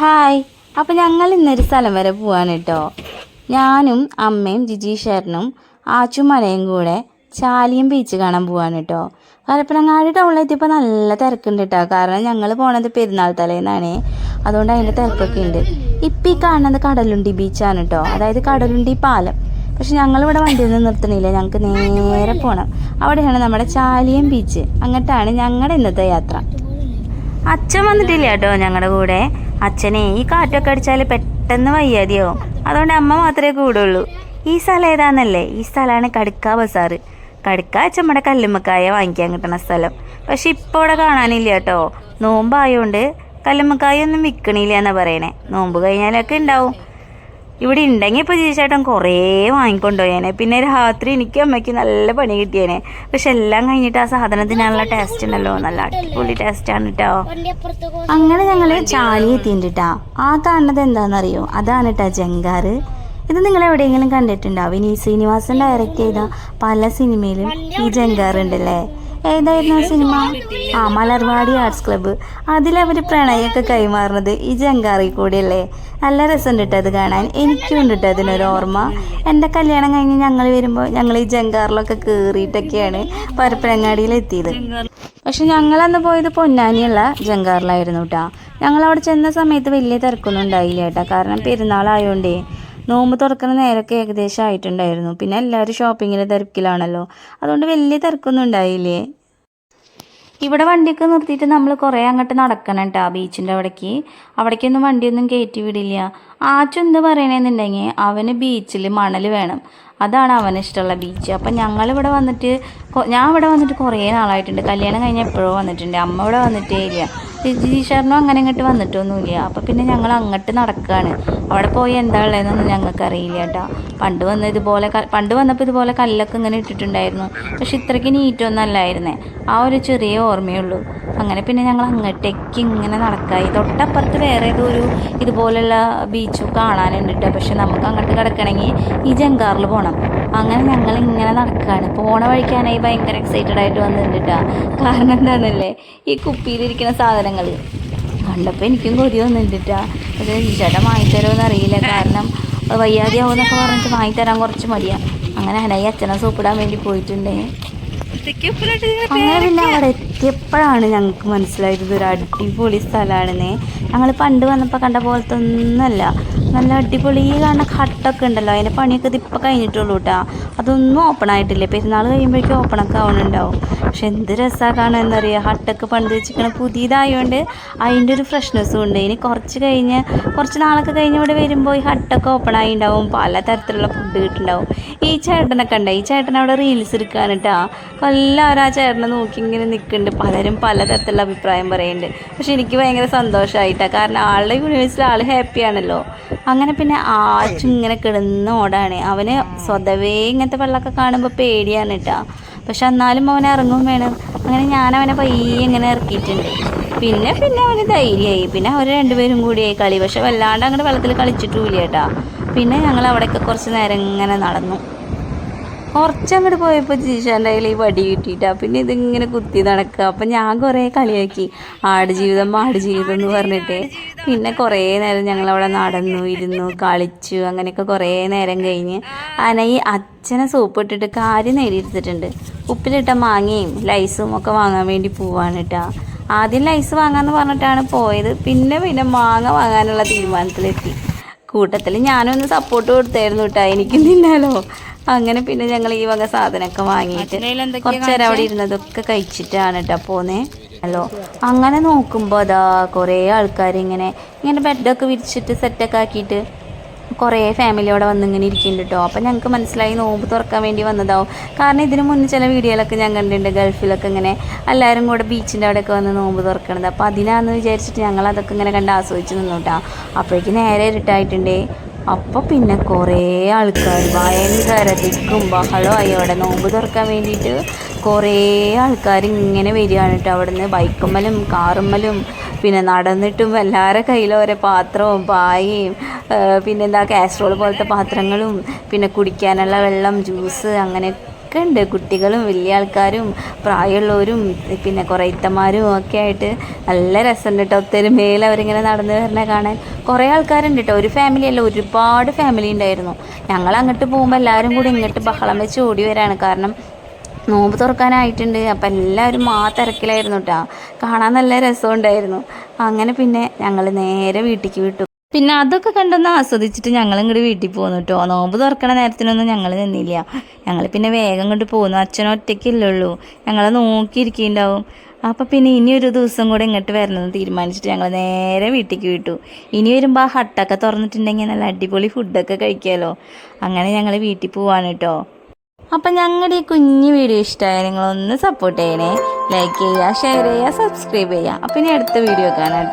Hi. അപ്പോൾ ഞങ്ങൾ ഇന്നൊരു സ്ഥലം വരെ പോവാണ് കേട്ടോ ഞാനും അമ്മയും ജിജീഷേറിനും ആച്ചുമലയും കൂടെ ചാലിയം ബീച്ച് കാണാൻ പോവാണ് കേട്ടോ പരപ്പനങ്ങാടി ടൗണിലെത്തിയപ്പോൾ നല്ല തിരക്കുണ്ട് കേട്ടോ കാരണം ഞങ്ങൾ പോണത് പെരുന്നാൾ തലേന്നാണ്. അതുകൊണ്ട് അതിന്റെ തിരക്കൊക്കെ ഉണ്ട്. ഇപ്പം ഈ കാണുന്നത് കടലുണ്ടി ബീച്ചാണ് കേട്ടോ അതായത് കടലുണ്ടി പാലം. പക്ഷെ ഞങ്ങളിവിടെ വണ്ടിയൊന്നും നിർത്തണില്ല ഞങ്ങൾക്ക് നേരെ പോകണം അവിടെയാണ് നമ്മുടെ ചാലിയം ബീച്ച് അങ്ങോട്ടാണ് ഞങ്ങളുടെ ഇന്നത്തെ യാത്ര. അച്ഛൻ വന്നിട്ടില്ല കേട്ടോ ഞങ്ങളുടെ കൂടെ. അച്ഛനെ ഈ കാറ്റൊക്കെ അടിച്ചാൽ പെട്ടെന്ന് വയ്യാതെയാവും അതുകൊണ്ട് അമ്മ മാത്രമേ കൂടുള്ളൂ. ഈ സ്ഥലം ഏതാന്നല്ലേ? ഈ സ്ഥലമാണ് കടുക്ക ബസാറ്. കടുക്ക അച്ഛമ്മയുടെ കല്ലുമ്മക്കായ വാങ്ങിക്കാൻ കിട്ടുന്ന സ്ഥലം. പക്ഷെ ഇപ്പോൾ ഇവിടെ കാണാനില്ല കേട്ടോ. നോമ്പായോണ്ട് കല്ലുമ്മക്കായ ഒന്നും വിൽക്കണില്ല എന്നാ പറയണേ. നോമ്പ് കഴിഞ്ഞാലൊക്കെ ഉണ്ടാവും. ഇവിടെ ഉണ്ടെങ്കിൽ ഇപ്പോൾ ജീവിച്ചേട്ടൻ കുറേ വാങ്ങിക്കൊണ്ടുപോയേനെ. പിന്നെ രാത്രി എനിക്ക് അമ്മയ്ക്ക് നല്ല പണി കിട്ടിയേനെ. പക്ഷെ എല്ലാം കഴിഞ്ഞിട്ട് ആ സാധനത്തിനുള്ള ടേസ്റ്റ് ഉണ്ടല്ലോ. നല്ല അടിപൊളി ആണ് കേട്ടോ അങ്ങനെ ഞങ്ങൾ ചാലി എത്തിയിട്ടാ ആ കാണുന്നത് എന്താണെന്നറിയോ? അതാണ് കേട്ടോ ജങ്കാറ്. ഇത് നിങ്ങൾ എവിടെയെങ്കിലും കണ്ടിട്ടുണ്ടോ വിനീത് ശ്രീനിവാസൻ ഡയറക്റ്റ് ചെയ്ത പല സിനിമയിലും ഈ ജങ്കാറ് ഉണ്ടല്ലേ ഏതായിരുന്നു ആ സിനിമ? ആ മലർവാടി ആർട്സ് ക്ലബ്ബ്. അതിലവർ പ്രണയമൊക്കെ കൈമാറുന്നത് ഈ ജങ്കാറി കൂടിയല്ലേ? നല്ല രസമുണ്ട് കേട്ടോ അത് കാണാൻ. എനിക്കും ഉണ്ട് കേട്ടോ അതിനൊരു ഓർമ്മ. എന്റെ കല്യാണം കഴിഞ്ഞ് ഞങ്ങൾ വരുമ്പോൾ ഞങ്ങൾ ഈ ജങ്കാറിലൊക്കെ കയറിയിട്ടൊക്കെയാണ് പരപ്പനങ്ങാടിയിൽ എത്തിയത്. പക്ഷെ ഞങ്ങളന്ന് പോയത് പൊന്നാനിയുള്ള ജങ്കാറിലായിരുന്നു കേട്ടോ ഞങ്ങളവിടെ ചെന്ന സമയത്ത് വലിയ തിരക്കൊന്നും ഉണ്ടായില്ല കേട്ടോ കാരണം പെരുന്നാളായോണ്ടേ നോമ്പ് തുറക്കുന്ന നേരമൊക്കെ ഏകദേശം ആയിട്ടുണ്ടായിരുന്നു. പിന്നെ എല്ലാവരും ഷോപ്പിങ്ങിന്റെ തിരക്കിലാണല്ലോ. അതുകൊണ്ട് വലിയ തിരക്കൊന്നും ഉണ്ടായില്ലേ? ഇവിടെ വണ്ടിയൊക്കെ നിർത്തിയിട്ട് നമ്മൾ കുറേ അങ്ങോട്ട് നടക്കണം കേട്ടോ ബീച്ചിന്റെ അവിടേക്ക്. അവിടേക്കൊന്നും വണ്ടിയൊന്നും കയറ്റി വിടില്ല. ആച്ചു എന്ത് പറയണേന്നുണ്ടെങ്കിൽ അവന് ബീച്ചിൽ മണൽ വേണം. അതാണ് അവന് ഇഷ്ടമുള്ള ബീച്ച് അപ്പം ഞങ്ങളിവിടെ വന്നിട്ട് ഞാൻ ഇവിടെ വന്നിട്ട് കുറേ നാളായിട്ടുണ്ട്. കല്യാണം കഴിഞ്ഞ് എപ്പോഴും വന്നിട്ടുണ്ട്. അമ്മ ഇവിടെ വന്നിട്ടേ ഇല്ല. ജിജീഷറിനും അങ്ങനെ ഇങ്ങോട്ട് വന്നിട്ടൊന്നുമില്ല. അപ്പം പിന്നെ ഞങ്ങൾ അങ്ങോട്ട് നടക്കുകയാണ് അവിടെ പോയി എന്താ ഉള്ളതെന്നൊന്നും ഞങ്ങൾക്ക് അറിയില്ല കേട്ടോ. പണ്ട് വന്ന ഇതുപോലെ പണ്ട് വന്നപ്പോൾ ഇതുപോലെ കല്ലൊക്കെ ഇങ്ങനെ ഇട്ടിട്ടുണ്ടായിരുന്നു. പക്ഷെ ഇത്രയ്ക്ക് നീറ്റൊന്നും അല്ലായിരുന്നേ. ആ ഒരു ചെറിയ ഓർമ്മയുള്ളൂ അങ്ങനെ പിന്നെ ഞങ്ങൾ അങ്ങോട്ടേക്ക് ഇങ്ങനെ നടക്കായി തൊട്ടപ്പുറത്ത് വേറെ ഏതോ ഒരു ഇതുപോലെയുള്ള ബീച്ചും കാണാനുണ്ട് കേട്ടോ പക്ഷെ നമുക്ക് അങ്ങോട്ട് കിടക്കണമെങ്കിൽ ഈ ജങ്കാറിൽ പോകണം അങ്ങനെ ഞങ്ങൾ ഇങ്ങനെ നടക്കുകയാണ് പോണ വഴിക്കാനായി ഭയങ്കര എക്സൈറ്റഡ് ആയിട്ട് വന്നിട്ടുണ്ട് കേട്ടോ കാരണം എന്താണെന്നല്ലേ ഈ കുപ്പിയിലിരിക്കുന്ന സാധനങ്ങൾ. കണ്ടപ്പോൾ എനിക്കും കൊതി വന്നിട്ടാ പക്ഷേ ചേട്ടൻ വാങ്ങിത്തരുമെന്ന് അറിയില്ല. കാരണം വയ്യാതെയാവുമെന്നൊക്കെ പറഞ്ഞിട്ട് വാങ്ങിത്തരാൻ കുറച്ച് മടിയാണ് അങ്ങനെ അനായി അച്ഛനെ സൂപ്പിടാൻ വേണ്ടി പോയിട്ടുണ്ടേ. അങ്ങനെ പിന്നെ അവിടെ എത്തിയപ്പോഴാണ് ഞങ്ങൾക്ക് മനസ്സിലായത് ഇതൊരു അടിപൊളി സ്ഥലമാണെന്നേ. ഞങ്ങൾ പണ്ട് വന്നപ്പോൾ കണ്ട പോലത്തെ ഒന്നല്ല നല്ല അടിപൊളി കാണുന്ന ഹട്ടൊക്കെ ഉണ്ടല്ലോ. അതിന്റെ പണിയൊക്കെ ഇതിപ്പോൾ കഴിഞ്ഞിട്ടുള്ളൂ കേട്ടോ അതൊന്നും ഓപ്പൺ ആയിട്ടില്ല. പെരുന്നാൾ കഴിയുമ്പോഴേക്കും ഓപ്പണൊക്കെ ആവണുണ്ടാവും. പക്ഷെ എന്ത് രസമാണ് കാണുമെന്നറിയാം ഹട്ടൊക്കെ പണിത് വെച്ചിരിക്കണ പുതിയതായതുകൊണ്ട് അതിന്റെ ഒരു ഫ്രഷ്നെസ്സും ഉണ്ട്. ഇനി കുറച്ച് കഴിഞ്ഞ് കുറച്ച് നാളൊക്കെ കഴിഞ്ഞ് ഇവിടെ വരുമ്പോൾ ഈ ഹട്ടൊക്കെ ഓപ്പൺ ആയി ഉണ്ടാവും പല തരത്തിലുള്ള ഫുഡ് കിട്ടുന്നുണ്ടാവും ഈ ചേട്ടനൊക്കെ ഉണ്ട്? ഈ ചേട്ടൻ അവിടെ റീൽസ് എടുക്കാനിട്ടാ എല്ലാവരും ആ ചേട്ടനെ നോക്കി ഇങ്ങനെ നിൽക്കുന്നുണ്ട് പലരും പലതരത്തിലുള്ള അഭിപ്രായം പറയുന്നുണ്ട്. പക്ഷെ എനിക്ക് ഭയങ്കര സന്തോഷമായിട്ടാണ് കാരണം ആളുടെ യൂണിവേഴ്സിൽ ആൾ ഹാപ്പിയാണല്ലോ അങ്ങനെ പിന്നെ ആച്ചും ഇങ്ങനെ കിടന്ന് ഓടാണ്. അവന് സ്വതവേ ഇങ്ങനത്തെ വെള്ളമൊക്കെ കാണുമ്പോൾ പേടിയാണ് കേട്ടോ. പക്ഷെ എന്നാലും അവനെ ഇറങ്ങും വേണം. അങ്ങനെ ഞാൻ അവനെ പയ്യെ ഇങ്ങനെ ഇറക്കിയിട്ടുണ്ട്. പിന്നെ പിന്നെ അവന് ധൈര്യമായി. പിന്നെ അവർ രണ്ടുപേരും കൂടിയായി കളി. പക്ഷെ വല്ലാണ്ട് അങ്ങോട്ട് വെള്ളത്തിൽ കളിച്ചിട്ടുമില്ല കേട്ടോ. പിന്നെ ഞങ്ങൾ അവിടെയൊക്കെ കുറച്ച് നേരം ഇങ്ങനെ നടന്നു. കുറച്ചങ്ങോട്ട് പോയപ്പോൾ ജീഷാന്റെ കയ്യിൽ ഈ വടി കിട്ടിയിട്ടാ. പിന്നെ ഇതിങ്ങനെ കുത്തി നടക്കുക അപ്പം ഞാൻ കുറേ കളിയാക്കി. ആടുജീവിതം ആടുജീവിതം എന്ന് പറഞ്ഞിട്ട്. പിന്നെ കുറേ നേരം ഞങ്ങളവിടെ നടന്നു ഇരുന്നു കളിച്ചു. അങ്ങനെയൊക്കെ കുറേ നേരം കഴിഞ്ഞ് അങ്ങനെ ഈ അച്ഛനെ സോപ്പ് ഇട്ടിട്ട് കാര്യം നേടിയെടുത്തിട്ടുണ്ട് ഉപ്പിലിട്ട മാങ്ങയും ലൈസും ഒക്കെ വാങ്ങാൻ വേണ്ടി പോവാണ് കേട്ടോ ആദ്യം ലൈസ് വാങ്ങാമെന്ന് പറഞ്ഞിട്ടാണ് പോയത്. പിന്നെ പിന്നെ മാങ്ങ വാങ്ങാനുള്ള തീരുമാനത്തിലെത്തി. കൂട്ടത്തിൽ ഞാനൊന്ന് സപ്പോർട്ട് കൊടുത്തായിരുന്നു കേട്ടോ എനിക്കും തിന്നാലോ അങ്ങനെ പിന്നെ ഞങ്ങൾ ഈ വക സാധനമൊക്കെ വാങ്ങിയിട്ട് കുറച്ചേരം അവിടെ ഇരുന്നതൊക്കെ കഴിച്ചിട്ടാണ് കേട്ടോ പോന്നേ. ഹലോ. അങ്ങനെ നോക്കുമ്പോൾ അതാ കുറേ ആൾക്കാർ ഇങ്ങനെ ഇങ്ങനെ ബെഡൊക്കെ വിരിച്ചിട്ട് സെറ്റൊക്കെ ആക്കിയിട്ട് കുറേ ഫാമിലി അവിടെ വന്ന് ഇങ്ങനെ ഇരിക്കുന്നുണ്ട് കേട്ടോ അപ്പം ഞങ്ങൾക്ക് മനസ്സിലായി നോമ്പ് തുറക്കാൻ വേണ്ടി വന്നതാവും. കാരണം ഇതിന് മുന്നേ ചില വീഡിയോയിലൊക്കെ ഞാൻ കണ്ടിട്ടുണ്ട് ഗൾഫിലൊക്കെ ഇങ്ങനെ എല്ലാവരും കൂടെ ബീച്ചിന്റെ അവിടെയൊക്കെ വന്ന് നോമ്പ് തുറക്കണത്. അപ്പോൾ അതിനാന്ന് വിചാരിച്ചിട്ട് ഞങ്ങൾ അതൊക്കെ ഇങ്ങനെ കണ്ട് ആസ്വദിച്ച് നിന്നു കേട്ടോ അപ്പോഴേക്ക് നേരെ ഇരുട്ടായിട്ടുണ്ടേ. അപ്പോൾ പിന്നെ കുറേ ആൾക്കാർ ഭയങ്കര തിക്കും ബഹളമായി അവിടെ നോമ്പ് തുറക്കാൻ വേണ്ടിയിട്ട് കുറേ ആൾക്കാർ ഇങ്ങനെ വരികയാണ് കേട്ടോ. അവിടെ നിന്ന് ബൈക്കുമ്മലും കാറുമ്മലും പിന്നെ നടന്നിട്ടും എല്ലാവരുടെ കയ്യിൽ ഓരോ പാത്രവും പായയും പിന്നെന്താ കാസ്ട്രോൾ പോലത്തെ പാത്രങ്ങളും പിന്നെ കുടിക്കാനുള്ള വെള്ളം ജ്യൂസ് അങ്ങനെ ഒക്കെ ഉണ്ട് കുട്ടികളും വലിയ ആൾക്കാരും പ്രായമുള്ളവരും പിന്നെ കുറേ ഇത്തമാരും ഒക്കെ ആയിട്ട് നല്ല രസമുണ്ട് കേട്ടോ ഒത്തൊരുമയിൽ അവരിങ്ങനെ നടന്നു വരണ കാണാൻ. കുറേ ആൾക്കാരുണ്ട് കേട്ടോ ഒരു ഫാമിലി അല്ല ഒരുപാട് ഫാമിലി ഉണ്ടായിരുന്നു. ഞങ്ങൾ അങ്ങോട്ട് പോകുമ്പോൾ എല്ലാവരും കൂടി ഇങ്ങോട്ട് ബഹളം വെച്ച് ഓടി വരാണ്. കാരണം നോമ്പ് തുറക്കാനായിട്ടുണ്ട്. അപ്പം എല്ലാവരും ആ തിരക്കിലായിരുന്നു കേട്ടോ കാണാൻ നല്ല രസമുണ്ടായിരുന്നു. അങ്ങനെ പിന്നെ ഞങ്ങൾ നേരെ വീട്ടിലേക്ക് വിട്ടു. പിന്നെ അതൊക്കെ കണ്ടൊന്ന് ആസ്വദിച്ചിട്ട് ഞങ്ങളും കൂടി വീട്ടിൽ പോകുന്നു കേട്ടോ നോമ്പ് തുറക്കണ നേരത്തിനൊന്നും ഞങ്ങൾ നിന്നില്ല. ഞങ്ങൾ പിന്നെ വേഗം കൊണ്ട് പോകുന്നു അച്ഛനും ഒറ്റയ്ക്കില്ലുള്ളൂ ഞങ്ങളെ നോക്കിയിരിക്കുന്നുണ്ടാവും അപ്പം പിന്നെ ഇനി ഒരു ദിവസം കൂടെ ഇങ്ങോട്ട് വരണമെന്ന് തീരുമാനിച്ചിട്ട് ഞങ്ങൾ നേരെ വീട്ടിലേക്ക് വിട്ടു. ഇനി വരുമ്പോൾ ആ ഹട്ടൊക്കെ തുറന്നിട്ടുണ്ടെങ്കിൽ നല്ല അടിപൊളി ഫുഡൊക്കെ കഴിക്കാമല്ലോ അങ്ങനെ ഞങ്ങൾ വീട്ടിൽ പോവാണ് കേട്ടോ അപ്പം ഞങ്ങളുടെ ഈ കുഞ്ഞു വീഡിയോ ഇഷ്ടമായ നിങ്ങളൊന്ന് സപ്പോർട്ട് ചെയ്യണേ. ലൈക്ക് ചെയ്യുക ഷെയർ ചെയ്യുക സബ്സ്ക്രൈബ് ചെയ്യുക. അപ്പം ഇനി അടുത്ത വീഡിയോ കാണാം.